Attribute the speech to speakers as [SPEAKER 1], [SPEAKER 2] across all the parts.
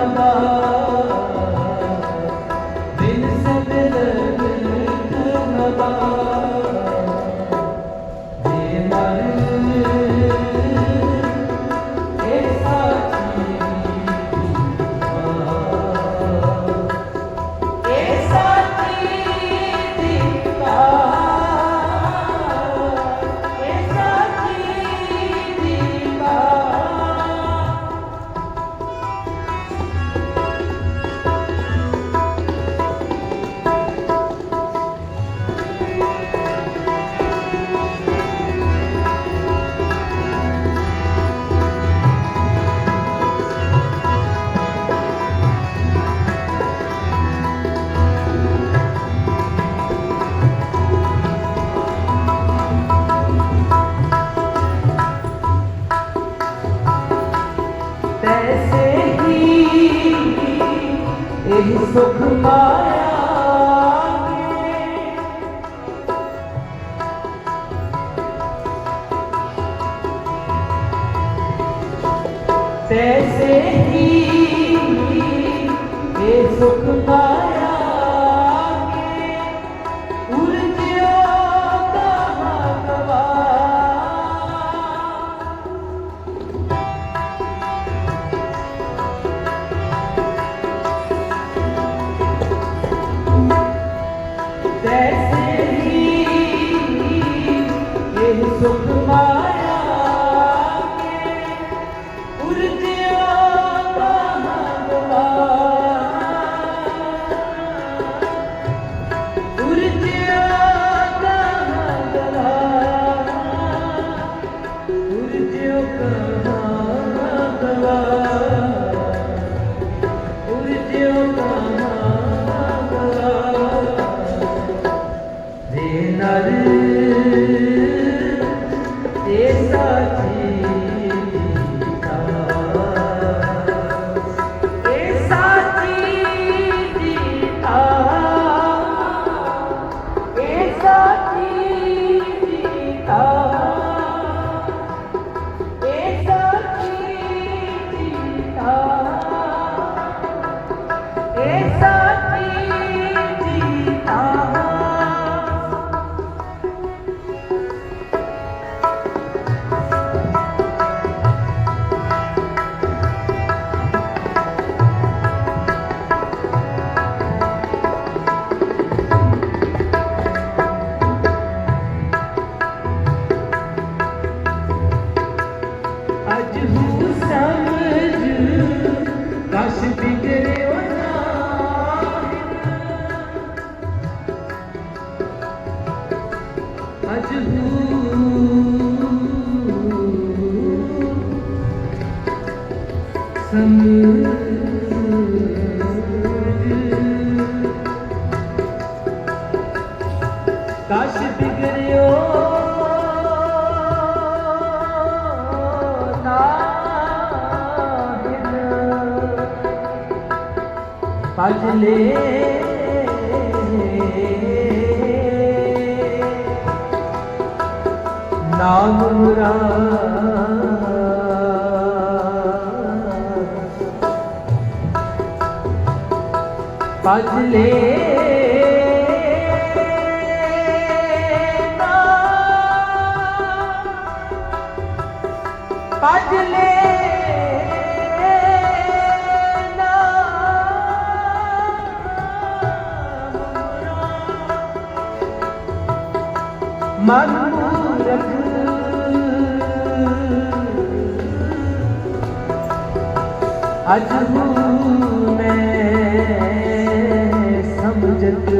[SPEAKER 1] Allah ਦੇ ਨਰ ਭਜ ਲੈ ਭਜ ਲੈ ਮਨ ਮੂਰਖ ਅਜ ਮੈਂ ਸਮਝਤ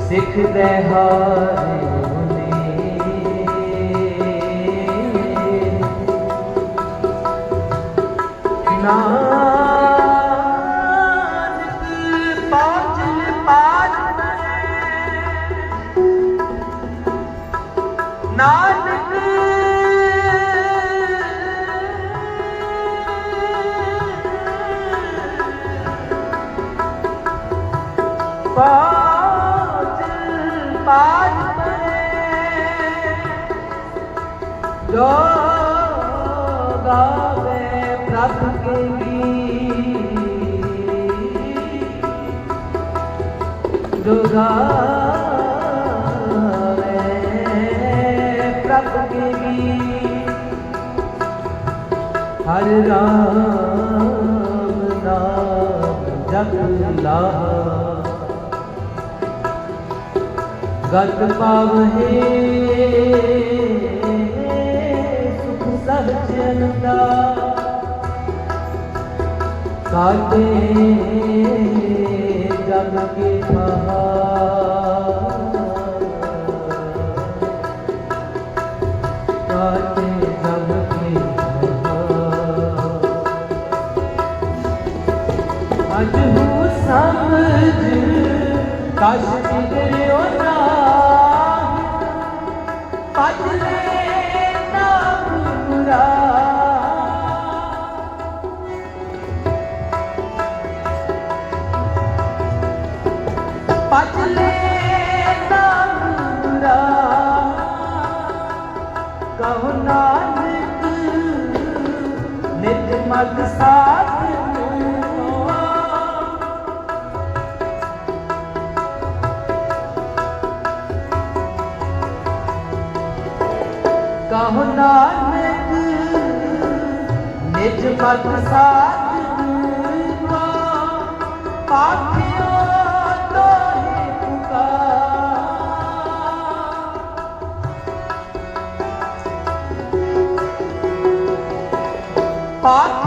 [SPEAKER 1] ਸਿੱਖ ਦੇ ਹਾਰੇ ਨਾਨਕ ਗਾਵੇ ਪ੍ਰਭ ਕੇ ਗੀਤ ਜੋ ਪ੍ਰਭ ਕੇ ਗੀਤ ਹਰ ਰਾਮ ਨਾਮ ਜਪ ਲਾ ਗਤ ਪਾਵਹਿ ਸੁਖ ਸਹਜਨ ਦਾ ਜਗ ਕੇ ਮਹਾ ਕਾਟੇ ਜਗ ਕੇ ਮਹਾ ਅਜ ਹੂੰ ਸਮਝ ਕਸ਼ ਬਿਗੜਿਓ ਨਾ। ਭਜ ਲੈ ਮਗ ਸਾਥ ਨੂੰ ਕਹੋ ਨਾਨਕ ਨਿਜ ਮਤ ਸਾਧ ਪਾਖਿਓ ਤੋਹਿ ਪੁਕਾਰ। ਪਾਖਿਓ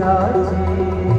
[SPEAKER 1] কাছে